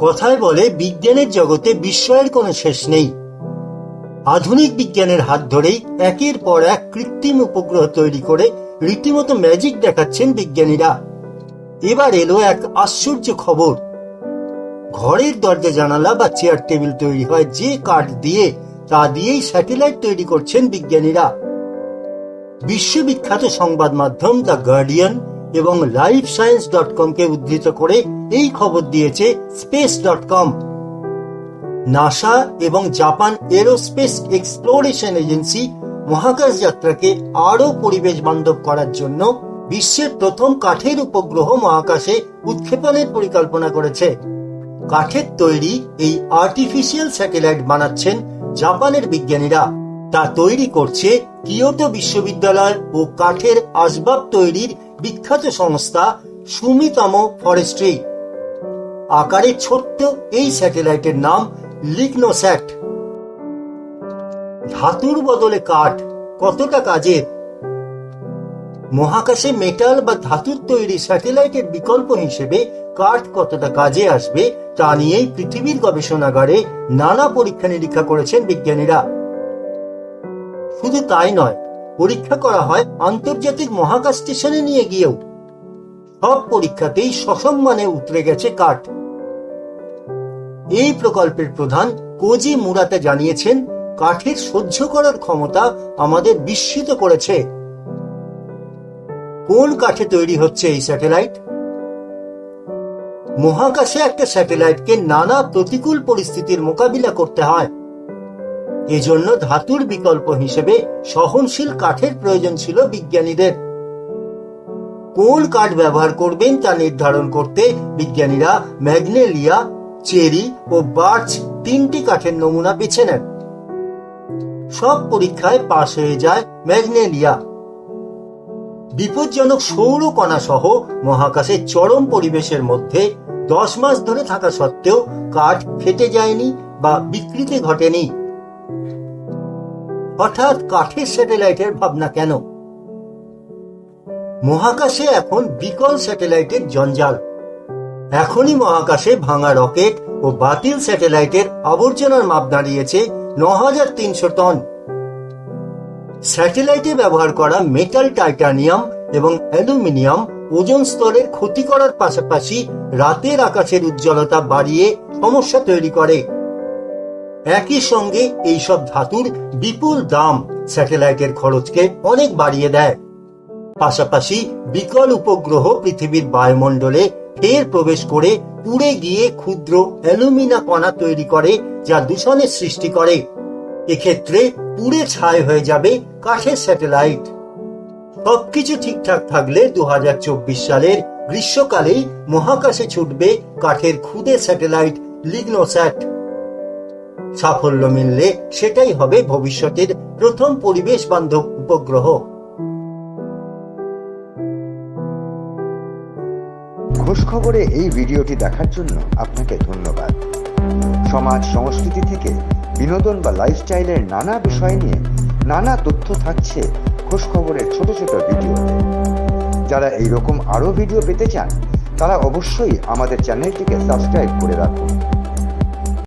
কথায় বলে বিজ্ঞানের জগতে বিস্ময়ের কোনো শেষ নেই। আধুনিক বিজ্ঞানের হাত ধরেই একের পর এক কৃত্রিম উপগ্রহ তৈরি করে রীতিমতো ম্যাজিক দেখাচ্ছেন বিজ্ঞানীরা। এবার এলো এক আশ্চর্য খবর। ঘরের দরজা, জানালা বা চেয়ার টেবিল তৈরি হয় যে কাঠ দিয়ে, তা দিয়েই স্যাটেলাইট তৈরি করছেন বিজ্ঞানীরা। বিশ্ববিখ্যাত সংবাদ মাধ্যম দ্য গার্ডিয়ান এবং লাইফ সায়েন্স ডট কমকে উদ্ধৃত করে এই খবর দিয়েছে স্পেস ডট কম নাসা এবং জাপান এরোস্পেস এক্সপ্লোরেশন এজেন্সি মহাকাশ যাত্রাকে আরও পরিবেশ বান্ধব করার জন্য বিশ্বের প্রথম কাঠের উপগ্রহ মহাকাশে উৎক্ষেপণের পরিকল্পনা করেছে। কাঠের তৈরি এই আর্টিফিশিয়াল স্যাটেলাইট বানাচ্ছেন জাপানের বিজ্ঞানীরা। তা তৈরি করছে কিয়োটো বিশ্ববিদ্যালয় ও কাঠের আসবাব তৈরির বিখ্যাত সংস্থা সুমিতম ফরেস্ট্রি। আকারে ছোট্ট এই স্যাটেলাইটের নাম লিগনোস্যাট। ধাতুর বদলে কাঠ কতটা কাজের মহাকাশে মেটাল বা ধাতুর তৈরি স্যাটেলাইটের বিকল্প হিসেবে কাঠ কতটা কাজে আসবে তা নিয়েই পৃথিবীর গবেষণাগারে নানা পরীক্ষা নিরীক্ষা করেছেন বিজ্ঞানীরা। শুধু তাই নয় পরীক্ষা করা হয় আন্তর্জাতিক মহাকাশ স্টেশনে নিয়ে গিয়েও। সব পরীক্ষাতেই সসম্মানে উতরে গেছে কাঠ। এই প্রকল্পের প্রধান কোজি মুরাতে জানিয়েছেন, কাঠের সহ্য করার ক্ষমতা আমাদের বিস্মিত করেছে। কোন কাঠে তৈরি হচ্ছে এই স্যাটেলাইট? মহাকাশে একটা স্যাটেলাইটকে নানা প্রতিকূল পরিস্থিতির মোকাবিলা করতে হয়। এজন্য ধাতুর বিকল্প হিসেবে সহনশীল কাঠের প্রয়োজন ছিল বিজ্ঞানীদের। কোন কাঠ ব্যবহার করবেন তা নির্ধারণ করতে বিজ্ঞানীরা ম্যাগনেলিয়া, চেরি ও বার্চ তিনটি কাঠের নমুনা বেছে নেন। সব পরীক্ষায় পাশ হয়ে যায় ম্যাগনেলিয়া। বিপজ্জনক সৌর কণা সহ মহাকাশের চরম পরিবেশের মধ্যে দশ মাস ধরে থাকা সত্ত্বেও কাঠ ফেটে যায়নি বা বিকৃতি ঘটেনি। হঠাৎ কাঠের স্যাটেলাইটের ভাবনা কেন? মহাকাশে এখন বিকল স্যাটেলাইটের জঞ্জাল। এখনই মহাকাশে ভাঙা রকেট ও বাতিল স্যাটেলাইটের আবর্জনার মাপ দাঁড়িয়েছে ন হাজার তিনশো টন। স্যাটেলাইটে ব্যবহার করা মেটাল টাইটানিয়াম এবং অ্যালুমিনিয়াম ওজন স্তরের ক্ষতি করার পাশাপাশি রাতের আকাশের উজ্জ্বলতা বাড়িয়ে সমস্যা তৈরি করে। একই সঙ্গে এইসব ধাতুর বিপুল দাম স্যাটেলাইটের খরচকে অনেক বাড়িয়ে দেয়। পাশাপাশি বিকল উপগ্রহ পৃথিবীর বায়ুমণ্ডলে ফের প্রবেশ করে পুড়ে গিয়ে ক্ষুদ্র অ্যালুমিনা কণা তৈরি করে, যা দূষণের সৃষ্টি করে। এক্ষেত্রে পুড়ে ছাই হয়ে যাবে কাঠের স্যাটেলাইট। সবকিছু ঠিকঠাক থাকলে দু হাজার চব্বিশ সালের গ্রীষ্মকালেই মহাকাশে ছুটবে কাঠের খুদে স্যাটেলাইট লিগনোস্যাট। সাফল্য মিললে সেটাই হবে ভবিষ্যতের প্রথম পরিবেশ বান্ধব উপগ্রহ। খোঁজ খবরে এই ভিডিওটি দেখার জন্য আপনাকে ধন্যবাদ। সমাজ সংস্কৃতি থেকে বিনোদন বা লাইফস্টাইলের নানা বিষয় নিয়ে নানা তথ্য থাকছে খোঁজ খবরের ছোট ছোট ভিডিওতে। যারা এইরকম আরও ভিডিও পেতে চান, তারা অবশ্যই আমাদের চ্যানেলটিকে সাবস্ক্রাইব করে রাখুন।